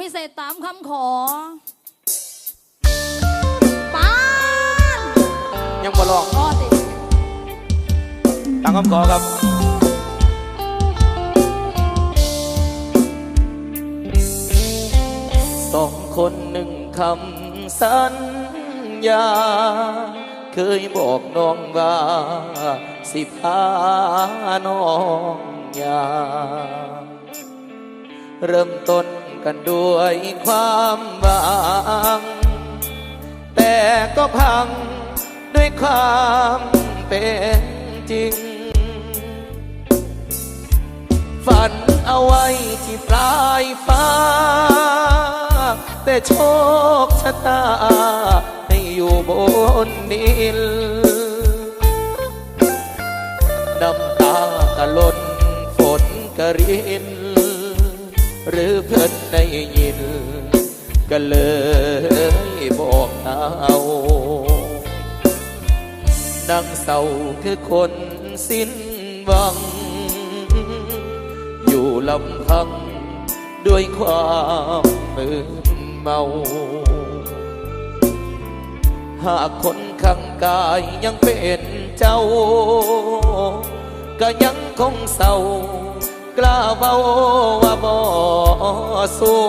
พิเศษตามคำขอป้านยังบ่ลองพ่อติตามคำขอครับ สองคนหนึ่งคำสัญญา เคยบอกน้องว่า สิพาน้องยาเริ่มต้น กันด้วยความหวัง แต่ก็พังด้วยความเป็นจริง ฝันเอาไว้ที่ปลายฟ้า แต่โชคชะตา ยิน ก็เลยบอกเอานั่งเศร้าคือคนสิ้นหวัง อยู่ลำพังด้วยความมึนเมา หากคนข้างกายยังเป็นเจ้า ก็ยังคงเศร้า กล้าเบาว่าบ่สู้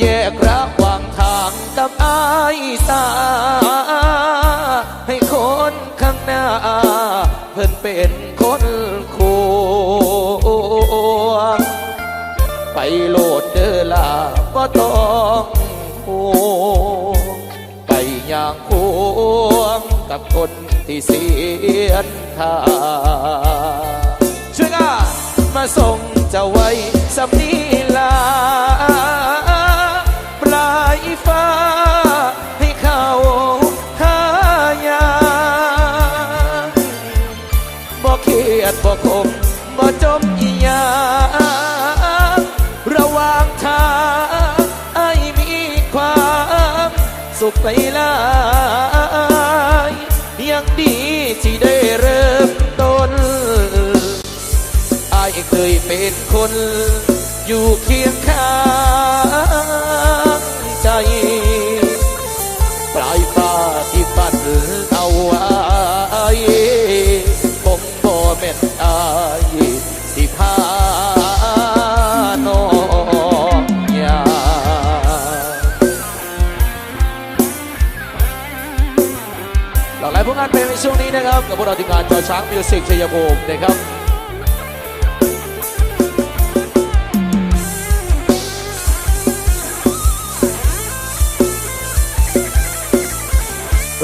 แยกระหว่างทางกับอายสาให้คนข้างหน้า เพิ่นเป็นคนควงไปโลดเดอลาก็ต้องห่วงไปอย่างควงกับคนที่เสียนทาช่วยกัน มาส่งเจ้าไว้สำนีลา ปลายฟ้าให้เขาหายาบ่เครียดบ่คมบ่จมอียังระหว่างทางไอ้มีความสุขไปลา เคยเป็นคนอยู่เคียงข้างใจ ปลายฟ้าที่ฝันเอาไว้คงบ่แม่นอายสิพาน้องยาหลากหลายผลงานเพลงในช่วงนี้นะครับ กับพวกเราทีมงานจอช้างมิวสิกชัยภูมินะครับ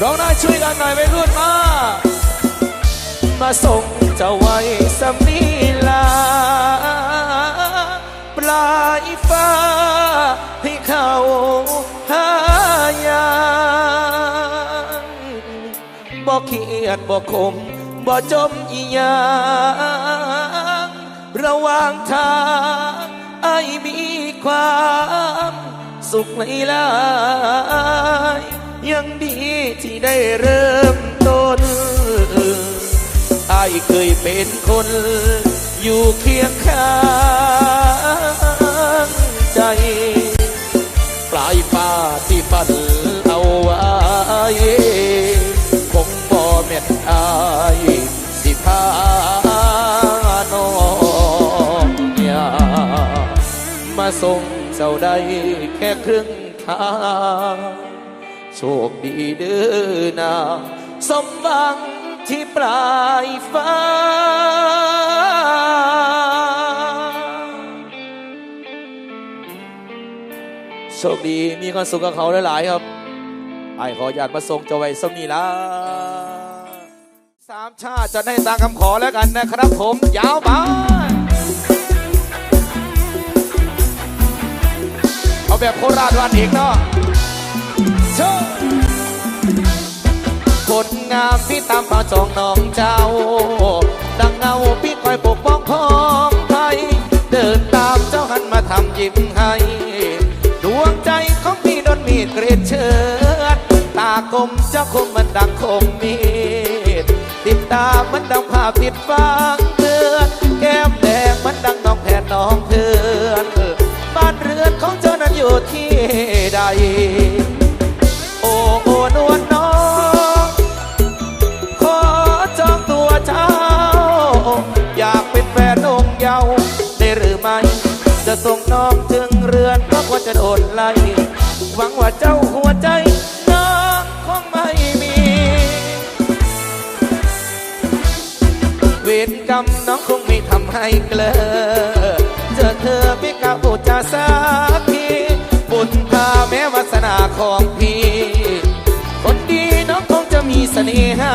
ร้องได้ช่วยกันหน่อยไปรุ่นมา มาส่งเจ้าไว้สำนีลา ปลายฟ้าให้เขาหายางบอกเขียดบอกคมบอกจมอีหยังระหว่างทางไอ้มีความสุขไม่หลาย ยังดีที่ได้เริ่มต้นอายเคยเป็นคนอยู่เคียงข้างใจ ปลายฟ้าที่ฝันเอาไว้คงบ่แม่นอายสิพาน้องยามาส่งเจ้าได้แค่ครึ่งทาง โชคดีเด้อนาสมหวังที่ปลายฟ้า โชคดีมีความสุขกับเขาหลายๆครับไอ้ขออยากมาส่งเจ้าไว้สมนีละสามชาติจะให้ตามคำขอแล้วกันนะครับผม ยาวไปเอาแบบโคราชวันอีกเนาะ คนงามพี่ตามเป่าจองน้องเจ้า ดังเงาพี่คอยปกป้องของไทย เดินตามเจ้าหันมาทำยิ้มให้ ดวงใจของพี่โดนมีดเกรดเชิดตากลมเจ้าคมมันดังคมมีด ติดตามมันดังภาพติดฟังเตือนแก้มแดงมันดังน้องแผ่นน้องเพื่อนอยู่ที่ใด ส่งน้องถึงเรือนก็กว่าจะโดนไล่หวังว่าเจ้าหัวใจน้องคงไม่มี เวรกรรมน้องคงไม่ทำให้เกลอเจอเธอไม่กล้าพูดจาสักทีบุญพาแม้วาสนาของพี่ คนดีน้องคงจะมีเสน่หา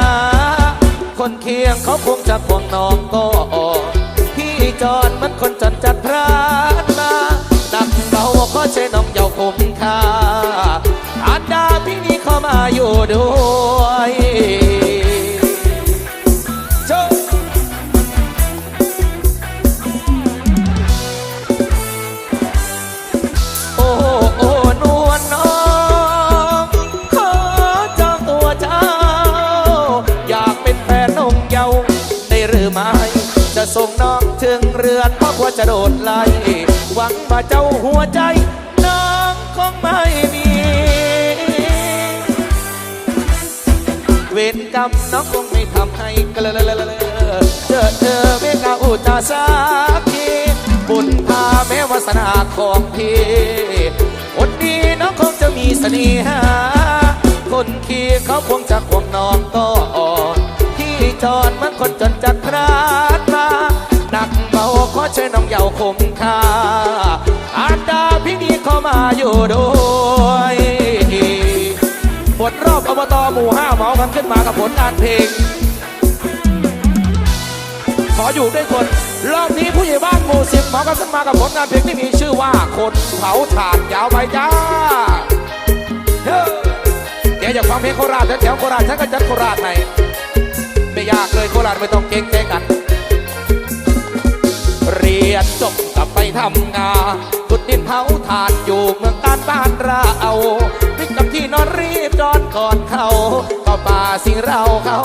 คนเคียงเขาคงจะควงน้องก็ออกพี่จอนาคุ้มค่าอาดาพี่นี้เข้ามาอยู่ด้วยโชคโอ้โอ้นวลน้องขอจองตัวเจ้า อยากเป็นแฟนองค์เยาว์ได้หรือไม่จะส่งน้องถึงเรือนเพราะว่าจะโดนไล่หวังว่าเจ้าหัวใจ กรรมน้องคงไม่ทำให้เกลอเจอเธอไม่กล้าอุตาสักทีบุญพาแม้วาสนาของพี่คนดีน้องคงจะมีเสน่หาคนขี้เขาคงจะควงน้องก็อ่อนพี่จอนเหมันคนจนจัดพลาดมาหนักเบาขอเชิญน้องเยาวคงคาอาดาพี่นี้เขามาอยู่ด้วย รอบอบตหมู่ห้าเหมากันขึ้นมากับผลงานเพลง ขออยู่ด้วยคน รอบนี้ผู้ใหญ่บ้านหมู่สิบเหมากันขึ้นมากับผลงานเพลงที่มีชื่อว่าคนเผาถ่านยาวไปจ้าเฮ้ยแกอยากฟังเพลงโคราชแถวโคราชฉันก็จัดโคราชให้ไม่ยากเลยโคราชไม่ต้องเก่งใจกัน เรียนจบกลับไปทำงานขุดดินเผาถ่านอยู่เมืองการบ้านเรา นอนรีบจอนก่อนเขาเข้าป่าสิงเราเข้า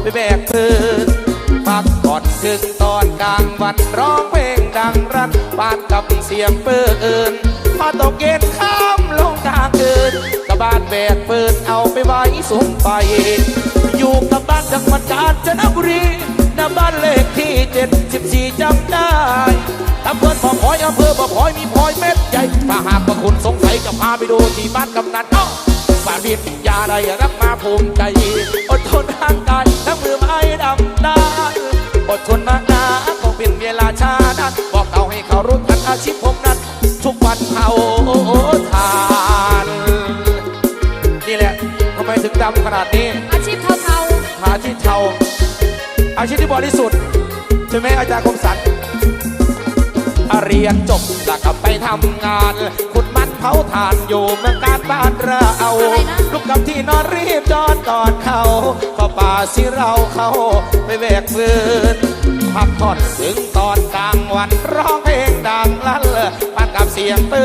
ไปแบกปืนพักก่อนถึงตอนกลางวันร้องเพลงดังรันปานกับเสียงปืนพอตกเย็นข้ามลงกลางคืนกระบานแบกปืนเอาไปไว้สุมไฟอยู่กับบ้านจังหวัดกาญจนบุรีหน้าบ้านเลขที่74จำได้ตำบลบ่อพลอยอำเภอบ่อพลอยมีพลอยเม็ดใหญ่ถ้าหากว่าคุณสงสัยจะพาไปดูที่บ้านกำนันเอ้า ฝากดินยาใดรับมาภูมิใจอดทนร่างกายทั้งมือไม้ดำได้อดทนมานาคงเป็นเวลาชานั้นบอกเขาให้เขารู้ทันอาชีพผมนั้น ทุกวันเขาทานนี่แหละทำไมถึงดำขนาดนี้ อาชีพเทาอาชีพเทาอาชีพที่บริสุทธิ์ใช่ไหมอาจารย์คมสันเรียนจบแล้วก็ไปทำงานขุดมัน เผาถ่านอยู่เมืองการบ้านเราลูกกับที่นอนรีบจอนก่อนเขาเข้าป่าสิเราเข้าไปแบกฟืนพักผ่อนถึงตอนกลางวันร้องเพลงดังลั่นปานกับเสียงปื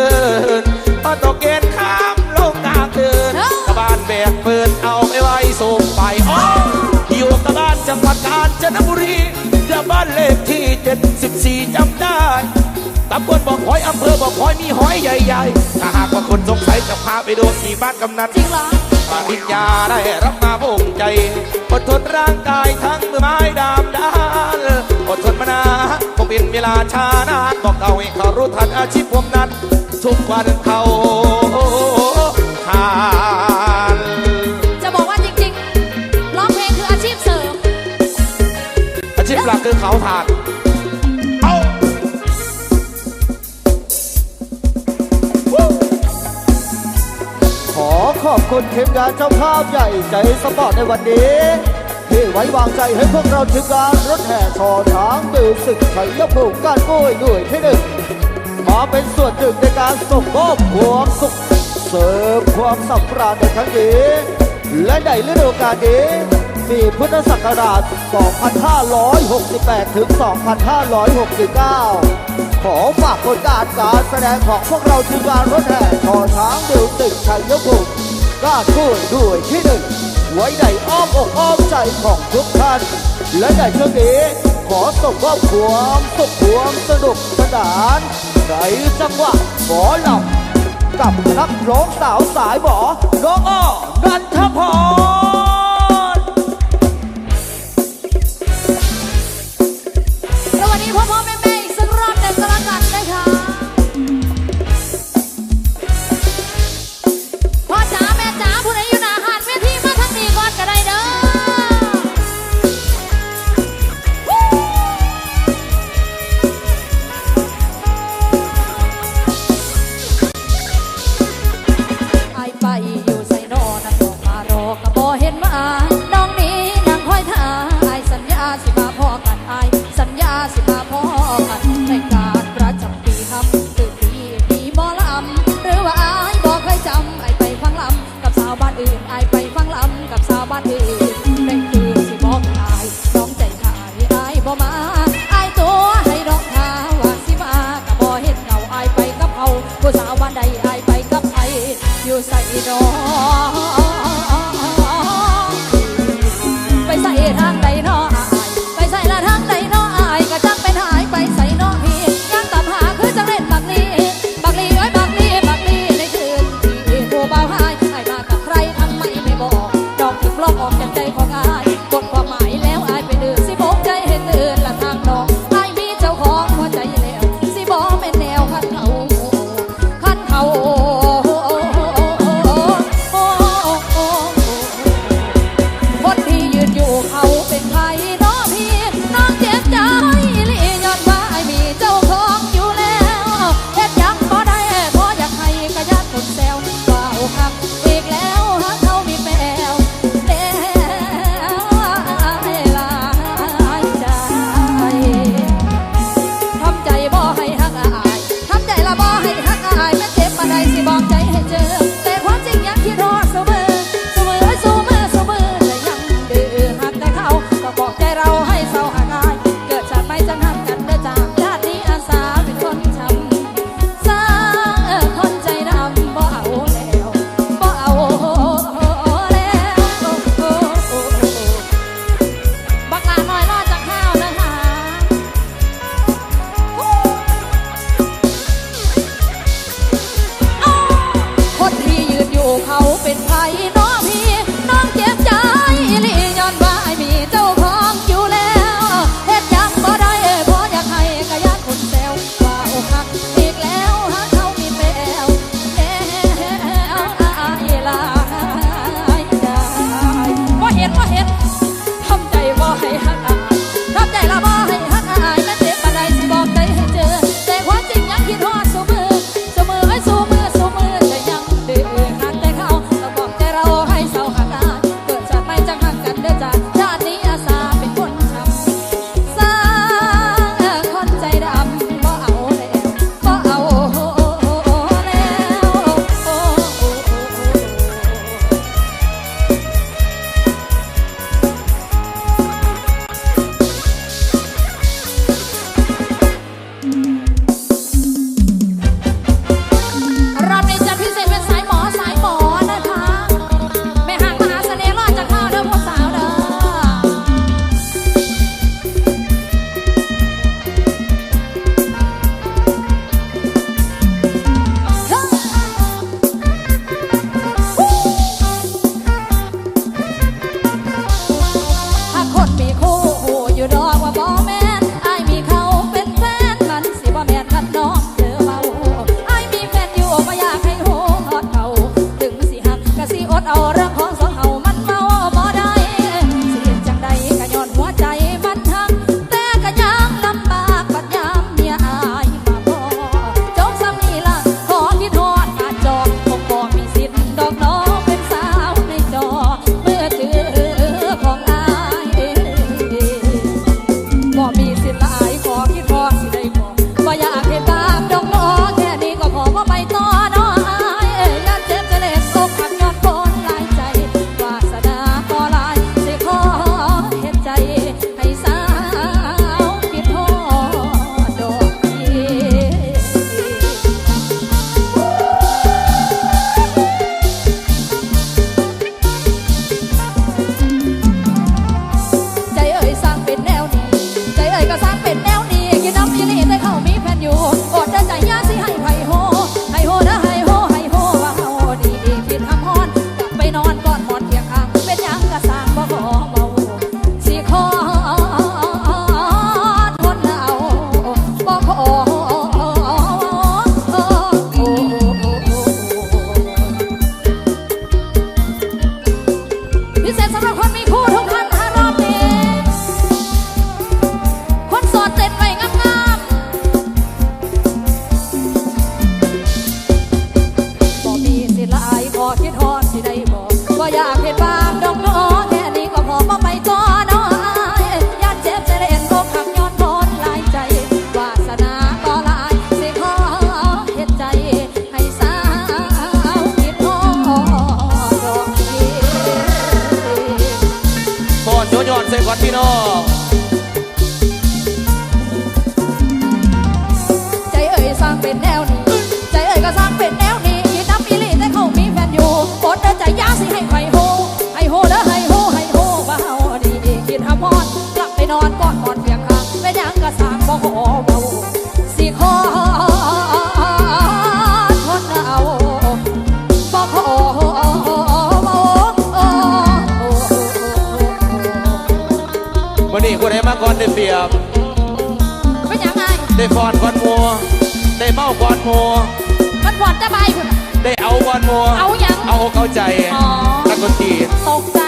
นพอตกเย็นข้ามลงกลางคืนกระบานแบกปืนเอาไปไว้สูงไปโอ้อยู่กับบ้านจังหวัดกาญจนบุรีเดี๋ยวบ้านเลขที่ 74จำได้ ตำบลบ่อพลอยอำเภอบ่อพลอยมีหอยใหญ่ๆ ถ้าหากว่าคนสงสัยจะพาไปดูที่บ้านกำนันๆจริงเหรอปริญญาได้รับมาภูมิใจอดทนร่างกายทั้งมือไม้ดามด้านอดทนมานานคงเป็นเวลาช้านานบอกเขาให้เขารู้ทันอาชีพผมนั้น ทุกวันเขาทานจะบอกว่าจริงๆร้องเพลงคืออาชีพเสริม อาชีพหลักคือเขาทาน อขอบคุณทีมงานเจ้าภาพใหญ่ใจสปอร์ตในวันนี้ที่ไว้วางใจให้พวกเราทีมงานรถแห่ชอช้างตือศึกชัยภูมิการกุ้ยหน่วยที่หนึ่งมาเป็นส่วนหนึ่งในการส่งมอบความสุข เสริมความสำราญในครั้งนี้ และในฤดูกาลนี้มีพุทธศักราช 2568 ถึง 2569 ขอฝากผลงานการแสดงของพวกเราทีมงานรถแห่ชอช้างดิวตึกชัยภูมิ ก้าช่วยด้วยที่หนึ่งไว้ในอ้อมอกอ้อมใจของทุกท่าน และในช่วงนี้ขอส่งมอบความสุขความสนุกสนานในจังหวะหมอลำกับนักร้องสาวสายหมอน้องอ้อนันทพร เปรียบ เป็นยังไงได้ฟอนก่อนมัวได้เมาก่อนมัวมันผ่อนจะไปคุณ ได้เอาก่อนมัวเอาหยัง เอาเข้าใจอ๋อ นักดตีตกใจ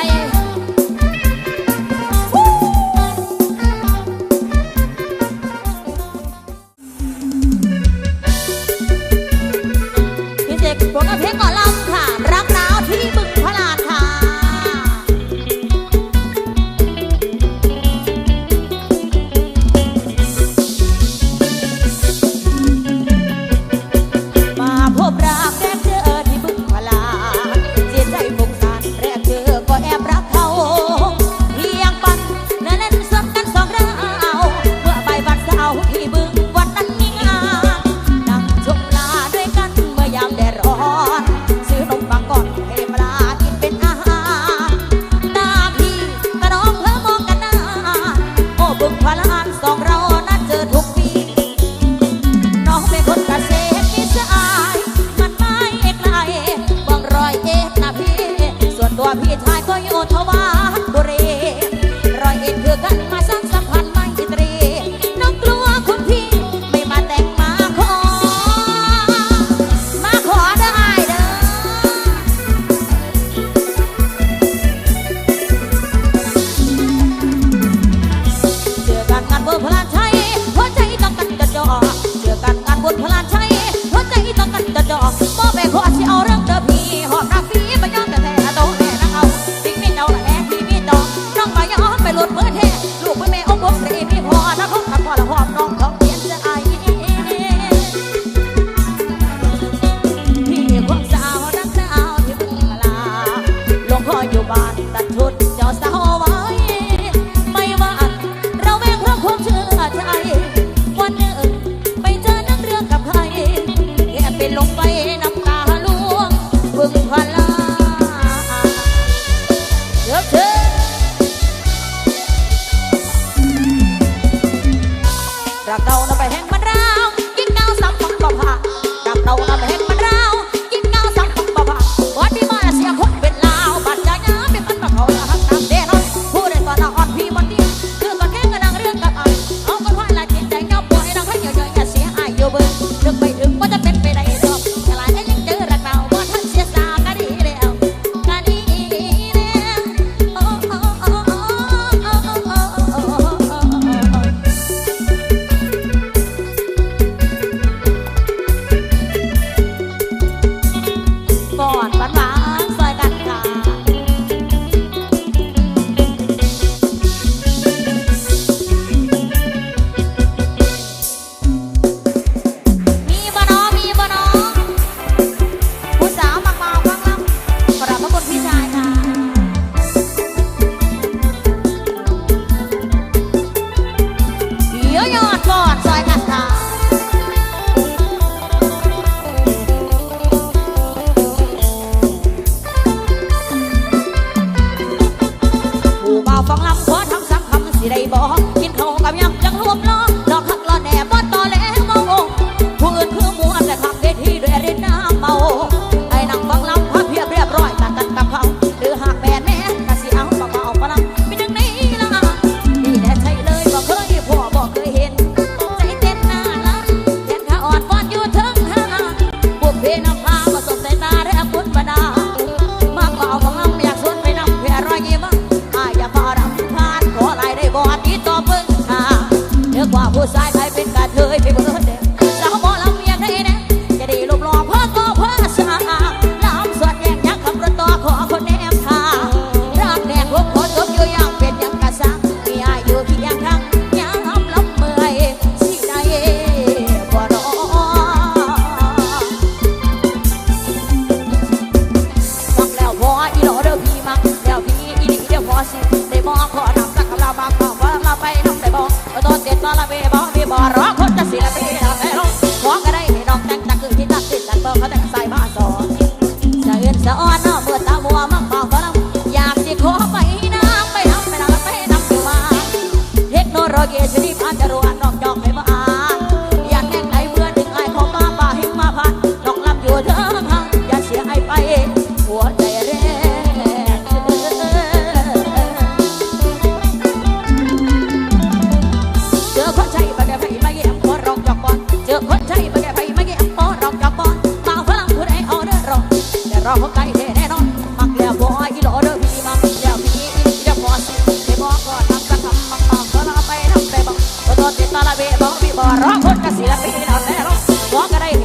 quando o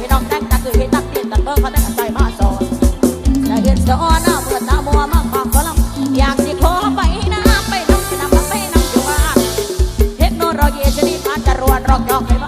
พี่น้องแต่งกันคือพี่ตักเตียนกันเบิ่งเขาแต่งกันใจมาสอนและเห็นสอนหาเมื่อตามัวมากากก็ลำอยากสิขอไปน้ไปน้ำไปน้ำไปน้ำอยู่บ้นเทคโนโลยีชนิดการจรวนรอกยอกให้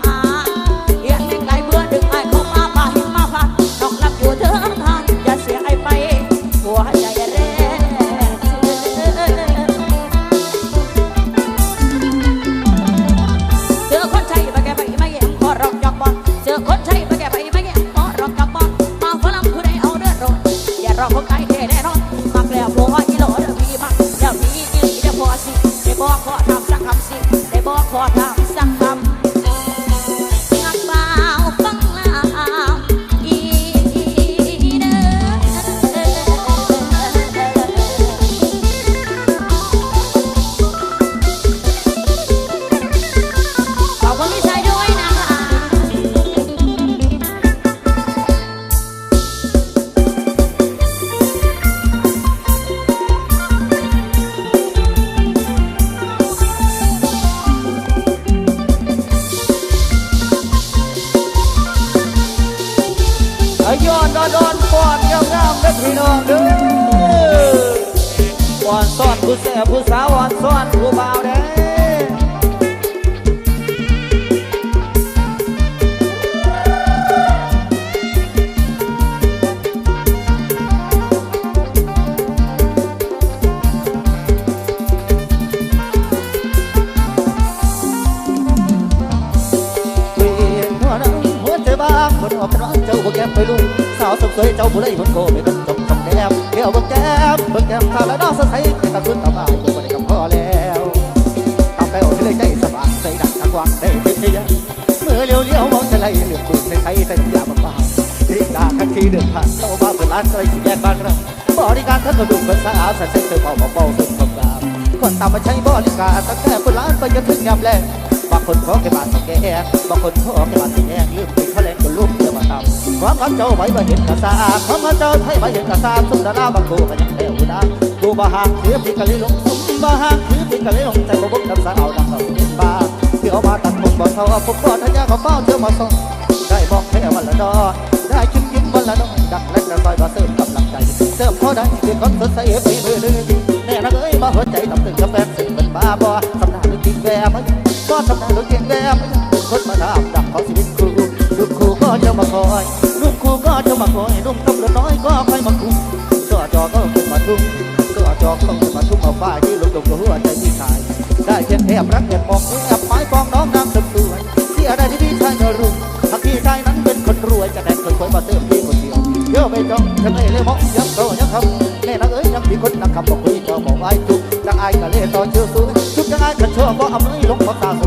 ไปลุยสาวสมสวยเจ้าผู้ไล่คนโกไม่เป็นจบจบแก้มเกี่ยวบ่แก้มบ่แก้มข้าและน้องสดใสเป็นตาคุณตาบายบ่ได้กับพ่อแล้วทำแล้วให้เลยใจสบายใจดังทางวางได้เป็นเชียเมื่อเลี้ยวเลี้ยวมองจะไล่เหลือบคุณในไทยแต่ยาบ้าบ้าที่ดาคันทีเดินผ่านโตบ้านเปิดร้านอะไรที่แยกบ้านเราบริการทั้งกระดูกเป็นสะอาวใส่เสื้อเบาเบาสุดความงามคนตามมาใช้บริการตั้งแต่เปิดร้านไปจนถึงยามแลงบางคนขอแค่บาทสแกนบางคนขอแค่บาทสีแดงลืมไปเขาแรงก็ลูก ความคำเจ้าไว้มาเห็นกระซาความคำเจ้าให้มาเห็นกระซาสุดดาราบางกูก็ยังแถวนะกูบาหางถือปีกะลิลงสุมบาหางถือปีกะลิลงใจบ่บุกน้ำสาวดังเราเห็นบ้าเที่ยวมาตัดมุมบ่เท่าผมก็ทัญญาเขาเฝ้าเที่ยวมาส่งได้บอกแค่วันละดอได้คิดยิ้มวันละน้อยดักและกระซอยมาเสริมกำลังใจเสริมพอได้เพียงคนสดใสไปมือเลยแน่นักเอ้ยมาหัวใจทำตึงกาแฟสึกเป็นบ้าบ่สำนักหรือจริงแวร์ไหมก็ทำงานรถเก่งแก้มเป็นคนมาทำดักเขาชี ทุ่มสอจอก็ขึ้นมาทุ่มเอาฝ้ายที่ลุกลงหัวใจที่ชาย ได้เพียงแอบรักแอบมองแอบหมายปองน้องนางสวยเสียได้ที่พี่ชายจะรู้ถ้าพี่ชายนั้นเป็นคนรวยจะได้คนคอยมาเติมพี่คนเดียวเยอะไปจองจะไม่เลยมองยังโตยังคำแม่นางเอ้ยยังมีคนนักคำบอกคุยเจ้าบอกไว้จุกจังไอ้กะเล่ต่อเชื่อสู้จุกจังไอ้กันชั่วก็เอามือลงขอตาสมส